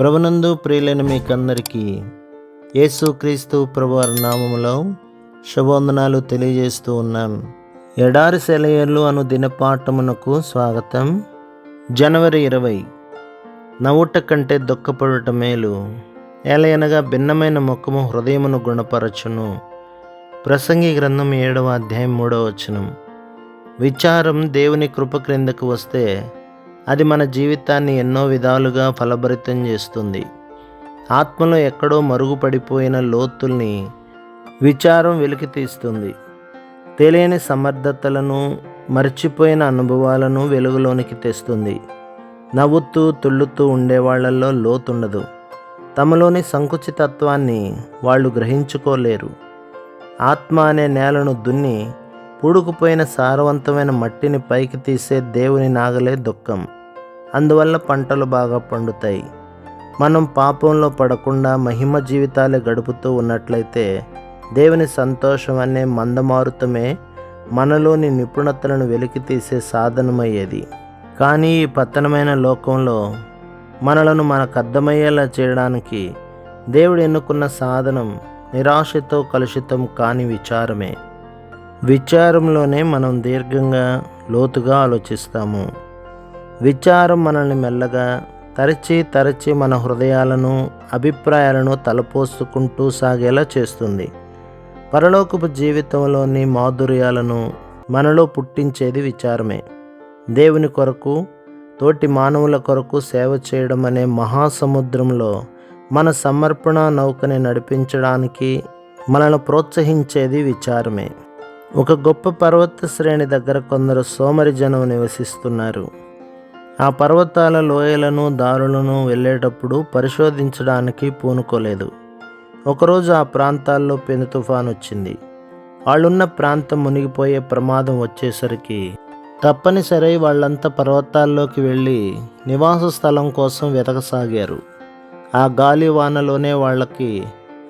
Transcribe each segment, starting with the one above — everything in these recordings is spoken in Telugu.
ప్రభునందు ప్రియులైన మీకందరికీ యేసుక్రీస్తు ప్రభువారి నామములో శుభవందనాలు తెలియజేస్తూ ఉన్నాం ఎడారి సెలయర్లు అను దినపాఠమునకు స్వాగతం. జనవరి ఇరవై నవ్వుట కంటే దుఃఖపడుట మేలు. ఏలయనగా భిన్నమైన ముఖము హృదయమును గుణపరచును. ప్రసంగి గ్రంథం ఏడవ అధ్యాయం మూడవ వచనం. విచారం దేవుని కృప క్రిందకు వస్తే అది మన జీవితాన్ని ఎన్నో విధాలుగా ఫలభరితం చేస్తుంది. ఆత్మలో ఎక్కడో మరుగుపడిపోయిన లోతుల్ని విచారం వెలికి తీస్తుంది తెలియని సమర్థతలను మర్చిపోయిన అనుభవాలను వెలుగులోనికి తెస్తుంది. నవ్వుతూ తుళ్ళుతూ ఉండేవాళ్ళలో లోతుండదు. తమలోని సంకుచితత్వాన్ని వాళ్ళు గ్రహించుకోలేరు. ఆత్మ అనే నేలను దున్ని పూడుకుపోయిన సారవంతమైన మట్టిని పైకి తీసే దేవుని నాగలే దుఃఖం. అందువల్ల పంటలు బాగా పండుతాయి. మనం పాపంలో పడకుండా మహిమ జీవితాలే గడుపుతూ ఉన్నట్లయితే దేవుని సంతోషం అనే మందమారుతమే మనలోని నిపుణతలను వెలికి తీసే సాధనమయ్యేది. కానీ ఈ పతనమైన లోకంలో మనలను మనకు అర్థమయ్యేలా చేయడానికి దేవుడు ఎన్నుకున్న సాధనం నిరాశతో కలుషితం కాని విచారమే. విచారంలోనే మనం దీర్ఘంగా లోతుగా ఆలోచిస్తాము. విచారం మనల్ని మెల్లగా తరచి తరచి మన హృదయాలను అభిప్రాయాలను తలపోసుకుంటూ సాగేలా చేస్తుంది. పరలోకపు జీవితంలోని మాధుర్యాలను మనలో పుట్టించేది విచారమే. దేవుని కొరకు తోటి మానవుల కొరకు సేవ చేయడం అనే మహాసముద్రంలో మన సమర్పణ నౌకని నడిపించడానికి మనల్ని ప్రోత్సహించేది విచారమే. ఒక గొప్ప పర్వత శ్రేణి దగ్గర కొందరు సోమరి జనం నివసిస్తున్నారు. ఆ పర్వతాల లోయలను దారులను వెళ్ళేటప్పుడు పరిశోధించడానికి పూనుకోలేదు. ఒకరోజు ఆ ప్రాంతాల్లో పెను తుఫాన్ వచ్చింది. వాళ్ళున్న ప్రాంతం మునిగిపోయే ప్రమాదం వచ్చేసరికి తప్పనిసరి వాళ్ళంతా పర్వతాల్లోకి వెళ్ళి నివాస స్థలం కోసం వెతకసాగారు. ఆ గాలి వానలోనే వాళ్ళకి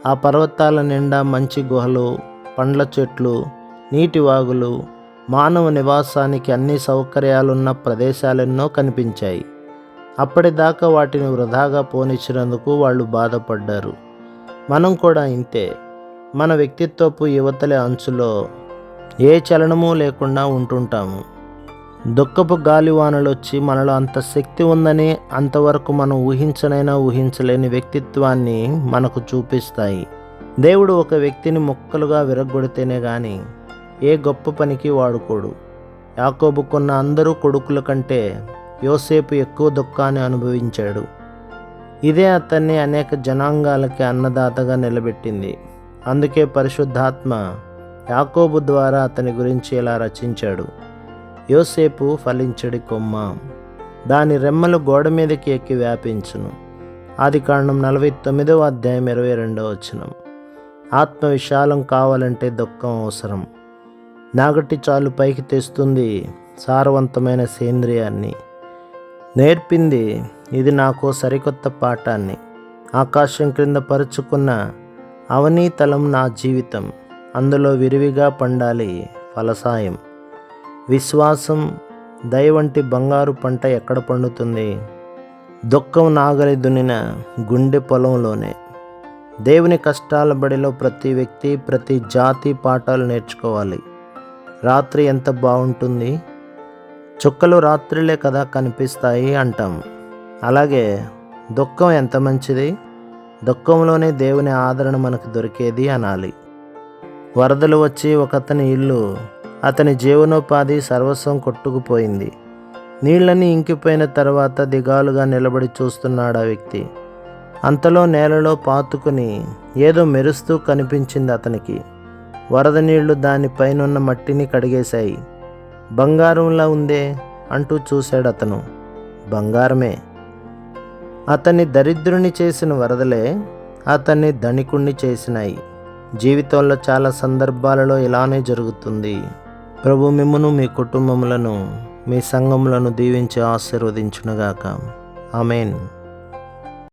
ఆ పర్వతాల నిండా మంచి గుహలు పండ్ల చెట్లు నీటి వాగులు మానవ నివాసానికి అన్ని సౌకర్యాలున్న ప్రదేశాలెన్నో కనిపించాయి. అప్పటిదాకా వాటిని వృధాగా పోనిచ్చినందుకు వాళ్ళు బాధపడ్డారు. మనం కూడా ఇంతే. మన వ్యక్తిత్వపు యువతల అంచులో ఏ చలనము లేకుండా ఉంటుంటాము. దుఃఖపు గాలివానలు వచ్చి మనలో అంత శక్తి ఉందని అంతవరకు మనం ఊహించనైనా ఊహించలేని వ్యక్తిత్వాన్ని మనకు చూపిస్తాయి. దేవుడు ఒక వ్యక్తిని ముక్కలుగా విరగొడితేనే కానీ ఏ గొప్ప పనికి వాడుకోడు. యాకోబుకున్న అందరూ కొడుకుల కంటే యోసేపు ఎక్కువ దుఃఖాన్ని అనుభవించాడు. ఇదే అతన్ని అనేక జనాంగాలకి అన్నదాతగా నిలబెట్టింది. అందుకే పరిశుద్ధాత్మ యాకోబు ద్వారా అతని గురించి ఇలా రచించాడు. యోసేపు ఫలించడి కొమ్మ. దాని రెమ్మలు గోడ మీదకి ఎక్కి వ్యాపించును. ఆది కారణం నలభై తొమ్మిదవ అధ్యాయం ఇరవై రెండవ వచనం. ఆత్మ విశాలం కావాలంటే దుఃఖం అవసరం. నాగటి చాలు పైకి తెస్తుంది సారవంతమైన సేంద్రియాన్ని. నేర్పింది ఇది నాకు సరికొత్త పాఠాన్ని. ఆకాశం క్రింద పరుచుకున్న అవనీతలం నా జీవితం. అందులో విరివిగా పండాలి ఫలసాయం. విశ్వాసం దయ వంటి బంగారు పంట ఎక్కడ పండుతుంది? దుఃఖం నాగలి దున్నిన గుండె పొలంలోనే. దేవుని కష్టాల బడిలో ప్రతి వ్యక్తి ప్రతి జాతి పాఠాలు నేర్చుకోవాలి. రాత్రి ఎంత బాగుంటుంది? చుక్కలు రాత్రిలే కదా కనిపిస్తాయి అంటాం. అలాగే దుఃఖం ఎంత మంచిది? దుఃఖంలోనే దేవుని ఆదరణ మనకు దొరికేది అనాలి. వరదలు వచ్చి ఒక అతని ఇల్లు అతని జీవనోపాధి సర్వస్వం కొట్టుకుపోయింది. నీళ్ళని ఇంకిపోయిన తర్వాత దిగాలుగా నిలబడి చూస్తున్నాడు ఆ వ్యక్తి. అంతలో నేలలో పాతుకుని ఏదో మెరుస్తూ కనిపించింది అతనికి. వరద నీళ్ళు దానిపైనున్న మట్టిని కడిగేశాయి. బంగారంలా ఉందే అంటూ చూశాడు అతను బంగారమే. అతన్ని దరిద్రుని చేసిన వరదలే అతన్ని ధనికుణ్ణి చేసినాయి. జీవితంలో చాలా సందర్భాలలో ఇలానే జరుగుతుంది. ప్రభు మిమ్మును మీ కుటుంబములను మీ సంఘములను దీవించి ఆశీర్వదించునుగాక. ఆమెన్.